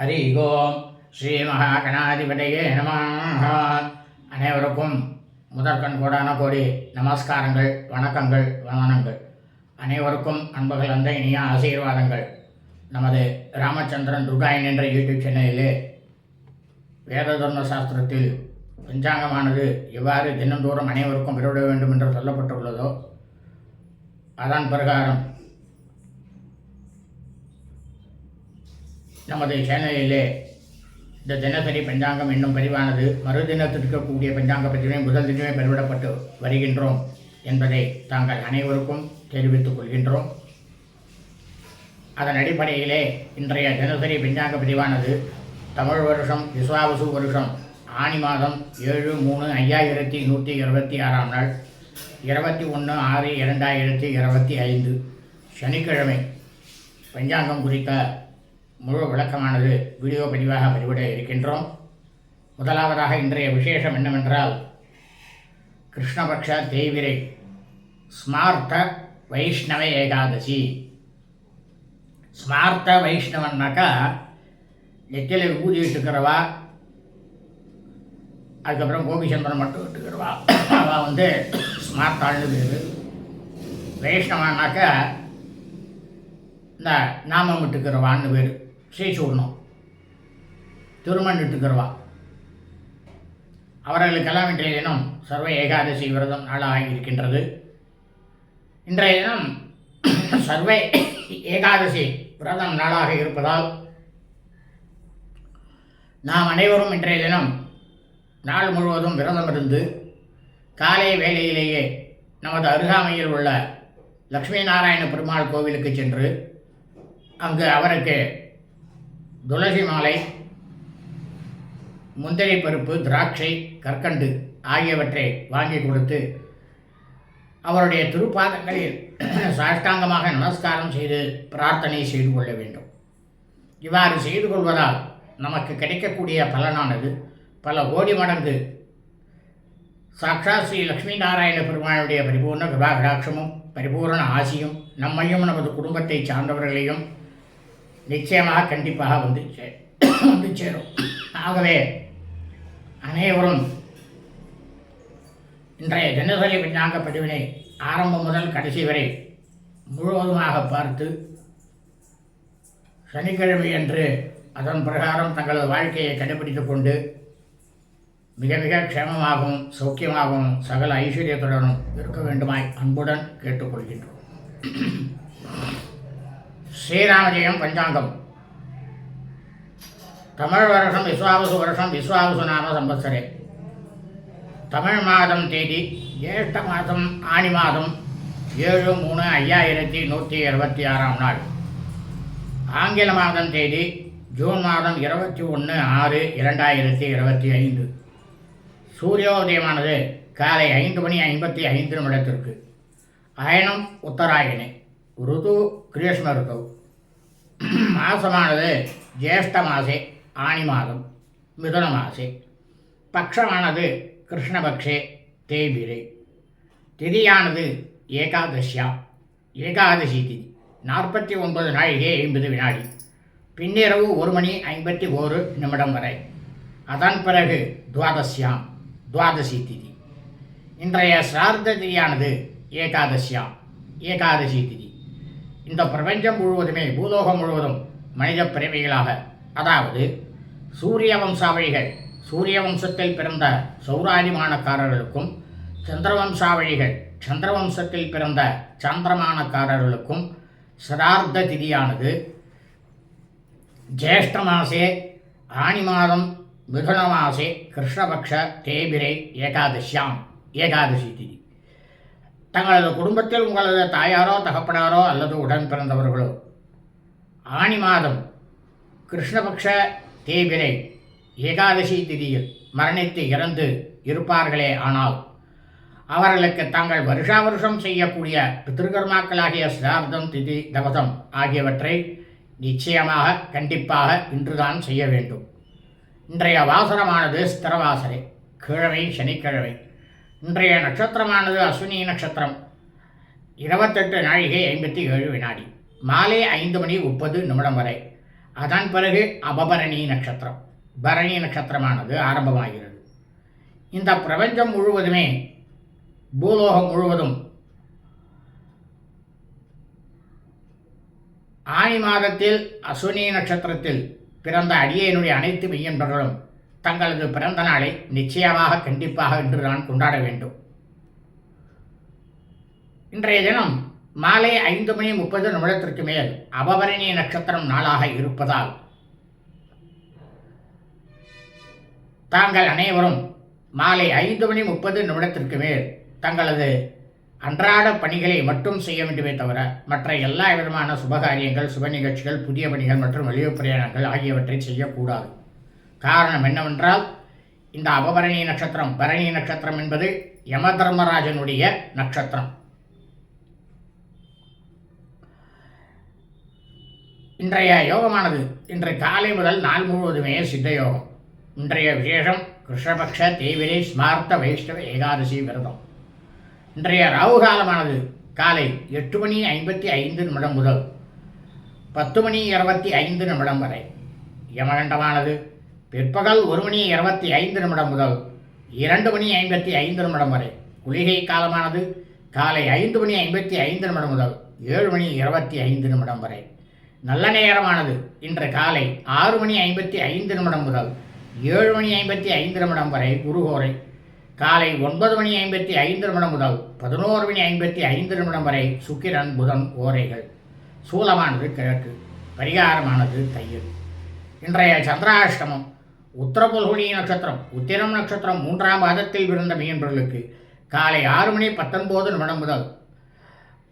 ஹரி ஓம் ஸ்ரீ மகாகணாதிபதியே நம அனைவருக்கும் முதற்கண் கோடான கோடி நமஸ்காரங்கள் வணக்கங்கள் வந்தனங்கள். அனைவருக்கும் அன்புகள் அந்த இனிய ஆசீர்வாதங்கள். நமது ராமச்சந்திரன் துர்காயன் என்ற யூடியூப் சேனலிலே வேததர்ம சாஸ்திரத்தில் பஞ்சாங்கமானது எவ்வாறு தினந்தோறும் அனைவருக்கும் விருட வேண்டும் என்று சொல்லப்பட்டுள்ளதோ அதன் பிரகாரம் நமது சேனலிலே இந்த தினசரி பஞ்சாங்கம் என்னும் பதிவானது மறுதினத்திற்கு கூடிய பஞ்சாங்க பதிவை முதல் தினமே பெருவிடப்பட்டு வருகின்றோம் என்பதை தாங்கள் அனைவருக்கும் தெரிவித்துக் கொள்கின்றோம். அதன் அடிப்படையிலே இன்றைய தினசரி பஞ்சாங்க பதிவானது தமிழ் வருஷம் விஸ்வாவசு வருஷம் ஆனி மாதம் ஏழு மூணு ஐயாயிரத்தி நூற்றி இருபத்தி ஆறாம் நாள் இருபத்தி ஒன்று ஆறு இரண்டாயிரத்தி இருபத்தி ஐந்து சனிக்கிழமை. பஞ்சாங்கம் குறித்த முழு விளக்கமானது வீடியோ பதிவாக பதிவிட இருக்கின்றோம். முதலாவதாக இன்றைய விசேஷம் என்னவென்றால் கிருஷ்ணபக்ஷ தேய்விரை ஸ்மார்த்த வைஷ்ணவ ஏகாதசி. ஸ்மார்த்த வைஷ்ணவன்னாக்கா நெத்தியில் விபூதி இட்டுக்கிறவா அதுக்கப்புறம் கோபிச்சந்திரன் மட்டும் இட்டுக்கிறவா. அவள் வந்து ஸ்மார்த்தாள்னு பேர். வைஷ்ணவனாக்கா இந்த நாமம் இட்டுக்கிறவான்னு பேர். ஸ்ரீசூர்ணம் விடணும் திருமணிட்டுக்கிறவா அவர்களுக்கெல்லாம் இன்றைய தினம் சர்வ ஏகாதசி விரதம் நாளாக இருக்கின்றது இன்றைய தினம் சர்வ ஏகாதசி விரதம் நாளாக இருப்பதால் நாம் அனைவரும் இன்றைய தினம் நாள் முழுவதும் விரதம் இருந்து காலை வேளையிலேயே நமது அருகாமையில் உள்ள லக்ஷ்மி நாராயண பெருமாள் கோவிலுக்கு சென்று அங்கு அவருக்கு துளசி மாலை முந்திரி பருப்பு திராட்சை கற்கண்டு ஆகியவற்றை வாங்கி கொடுத்து அவருடைய திருப்பாதங்களில் சாஷ்டாங்கமாக நமஸ்காரம் செய்து பிரார்த்தனை செய்து கொள்ள வேண்டும். இவ்வாறு செய்து கொள்வதால் நமக்கு கிடைக்கக்கூடிய பலனானது பல கோடி மடங்கு. சாக்ஷா ஸ்ரீ லக்ஷ்மி நாராயண பெருமானுடைய பரிபூர்ண கிருபா கடாட்சமும் பரிபூரண ஆசியும் நம்மையும் நமது குடும்பத்தை சார்ந்தவர்களையும் நிச்சயமாக கண்டிப்பாக வந்து சே வந்து சேரும். ஆகவே அனைவரும் இன்றைய தினசரி விஞ்ஞாங்க பதிவினை ஆரம்பம் முதல் கடைசி வரை முழுவதுமாக பார்த்து சனிக்கிழமை அன்று அதன் பிரகாரம் தங்களது வாழ்க்கையை கடைபிடித்துக் கொண்டு மிக மிக க்ஷேமமாகவும் சௌக்கியமாகவும் சகல ஐஸ்வர்யத்துடனும் இருக்க வேண்டுமாய் அன்புடன் கேட்டுக்கொள்கின்றோம். ஸ்ரீராமஜெயம் பஞ்சாங்கம். தமிழ் வருஷம் விஸ்வாவசு வருஷம் விஸ்வாவசு நாம சம்பத்சரே. தமிழ் மாதம் தேதி ஜேஷ்ட மாதம் ஆணி மாதம் ஏழு மூணு ஐயாயிரத்தி நூற்றி இருபத்தி ஆறாம் நாள். ஆங்கில மாதம் தேதி ஜூன் மாதம் இருபத்தி ஒன்று ஆறு இரண்டாயிரத்தி இருபத்தி ஐந்து. சூரியோதயமானது காலை ஐந்து மணி ஐம்பத்தி ஐந்து நிமிடத்திற்கு. அயனம் உத்தராயணி. ருது கிரீஷ்ம ருது மாசமானது ஜேஷ்ட மாசே ஆணி மாதம் மிதுன மாசே பக்ஷமானது கிருஷ்ணபக்ஷே தேய்பிரை திதியானது ஏகாதசியா. ஏகாதசி திதி நாற்பத்தி ஒன்பது நாழிகை ஐம்பது வினாடி. பின்னிரவு ஒரு மணி ஐம்பத்தி ஓரு நிமிடம் வரை. அதன் பிறகு துவாதசியாம் துவாதசி திதி. இன்றைய சிரார்த்த திதியானது ஏகாதசியாம் ஏகாதசி திதி. இந்த பிரபஞ்சம் முழுவதுமே பூலோகம் முழுவதும் மனித பிறவிகளாக. அதாவது சூரிய வம்சாவழிகள் சூரிய வம்சத்தில் பிறந்த சௌராதிமானக்காரர்களுக்கும் சந்திரவம்சாவழிகள் சந்திரவம்சத்தில் பிறந்த சந்திரமானக்காரர்களுக்கும் சிரார்த்த திதியானது ஜேஷ்ட மாசே ஆணி மாதம் மிதுன மாசே கிருஷ்ணபக்ஷ தேபிரை ஏகாதசியாம் ஏகாதசி திதி. தங்களது குடும்பத்தில் உங்களது தாயாரோ தகப்பனாரோ அல்லது உடன் பிறந்தவர்களோ. ஆணி மாதம் கிருஷ்ணபக்ஷ தேவிரை ஏகாதசி திதியில் மரணித்து இறந்து இருப்பார்களே ஆனால் அவர்களுக்கு தாங்கள் வருஷா வருஷம் செய்யக்கூடிய பித்திருக்கர்மாக்களாகிய சிரார்த்தம் திதி தவசம் ஆகியவற்றை நிச்சயமாக கண்டிப்பாக இன்றுதான் செய்ய வேண்டும். இன்றைய வாசனமானது ஸ்திரவாசரை கிழமை சனிக்கிழமை இன்றைய நட்சத்திரமானது அஸ்வினி நட்சத்திரம். இருபத்தெட்டு நாழிகை ஐம்பத்தி ஏழு வினாடி. மாலை ஐந்து மணி முப்பது நிமிடம் வரை. அதன் பிறகு அபபரணி நட்சத்திரம். பரணி நட்சத்திரமானது ஆரம்பமாகிறது. இந்த பிரபஞ்சம் முழுவதுமே பூலோகம் முழுவதும் ஆனி மாதத்தில் அஸ்வினி நட்சத்திரத்தில் பிறந்த அடியேனுடைய அனைத்து மெய்யன்பர்களும் தங்களது பிறந்த நாளை நிச்சயமாக கண்டிப்பாக இன்று நான் கொண்டாட வேண்டும். இன்றைய தினம் மாலை ஐந்து மணி முப்பது நிமிடத்திற்கு மேல் அபபரணி நட்சத்திரம் நாளாக இருப்பதால் தாங்கள் அனைவரும் மாலை ஐந்து மணி முப்பது நிமிடத்திற்கு மேல் தங்களது அன்றாட பணிகளை மட்டும் செய்ய வேண்டுமே தவிர மற்ற எல்லா விதமான சுபகாரியங்கள் சுப நிகழ்ச்சிகள் புதிய பணிகள் மற்றும் வெளியூர் பிரயாணங்கள் ஆகியவற்றை செய்யக்கூடாது. காரணம் என்னவென்றால் இந்த அபபரணி நட்சத்திரம் பரணி நட்சத்திரம் என்பது யம தர்மராஜனுடைய நட்சத்திரம். இன்றைய யோகமானது இன்று காலை முதல் நாள் முழுவதுமே சித்த யோகம். இன்றைய விசேஷம் கிருஷ்ணபக்ஷ தேவிரை ஸ்மார்த்த வைஷ்ணவ ஏகாதசி விரதம். இன்றைய ராகு காலமானது காலை எட்டு மணி ஐம்பத்தி ஐந்து நிமிடம் முதல் பத்து மணி இருபத்தி ஐந்து நிமிடம் வரை. யமகண்டமானது பிற்பகல் ஒரு மணி இருபத்தி ஐந்து நிமிடம் முதல் இரண்டு மணி ஐம்பத்தி ஐந்து நிமிடம் வரை. குளிகை காலமானது காலை ஐந்து மணி ஐம்பத்தி ஐந்து நிமிடம் முதல் ஏழு மணி இருபத்தி ஐந்து நிமிடம் வரை. நல்ல நேரமானது இன்று காலை ஆறு மணி ஐம்பத்தி ஐந்து நிமிடம் முதல் ஏழு மணி ஐம்பத்தி ஐந்து நிமிடம் வரை குருகோரை. காலை ஒன்பது மணி ஐம்பத்தி ஐந்து நிமிடம் முதல் பதினோரு மணி ஐம்பத்தி ஐந்து நிமிடம் வரை சுக்கிரன் புதன் ஓரைகள். சூலமானது கிழக்கு பரிகாரமானது தையல். இன்றைய சந்திராஷ்டமம் உத்தரபுல்குனி நட்சத்திரம் உத்திரம் நட்சத்திரம் மூன்றாம் மாதத்தில் பிறந்த மீன்பர்களுக்கு காலை ஆறு மணி பத்தொன்பது நிமிடம் முதல்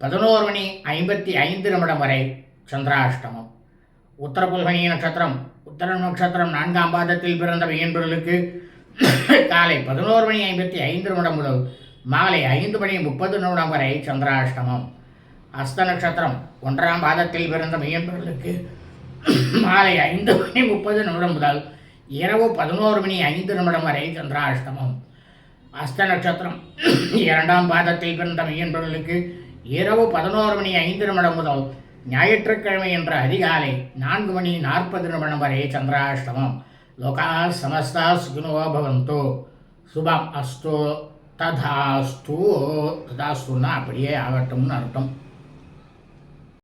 பதினோரு மணி ஐம்பத்தி ஐந்து நிமிடம் வரை சந்திராஷ்டமம். உத்தரபுல்கனி நட்சத்திரம் உத்தர நட்சத்திரம் நான்காம் பாதத்தில் பிறந்த மீன்பர்களுக்கு காலை பதினோரு மணி ஐம்பத்தி ஐந்து நிமிடம் முதல் மாலை ஐந்து மணி முப்பது நிமிடம் வரை சந்திராஷ்டமம். அஸ்த நட்சத்திரம் ஒன்றாம் பாதத்தில் பிறந்த மீன்பர்களுக்கு மாலை ஐந்து மணி முப்பது நிமிடம் முதல் இரவு பதினோரு மணி ஐந்து நிமிடம் வரை சந்திராஷ்டமம். அஸ்த நட்சத்திரம். இரண்டாம் பாதத்தில் பிறந்த மீன்பர்களுக்கு இரவு பதினோரு மணி ஐந்து நிமிடம் முதல் ஞாயிற்றுக்கிழமை என்ற அதிகாலை நான்கு மணி நாற்பது நிமிடம் வரை சந்திராஷ்டமம். லோகா சமஸ்தா சுகினோ பவந்தோ. சுபம் அஸ்தோ. ததாஸ்து. ததாஸ்துன்னா அப்படியே ஆகட்டும்னு அர்த்தம்.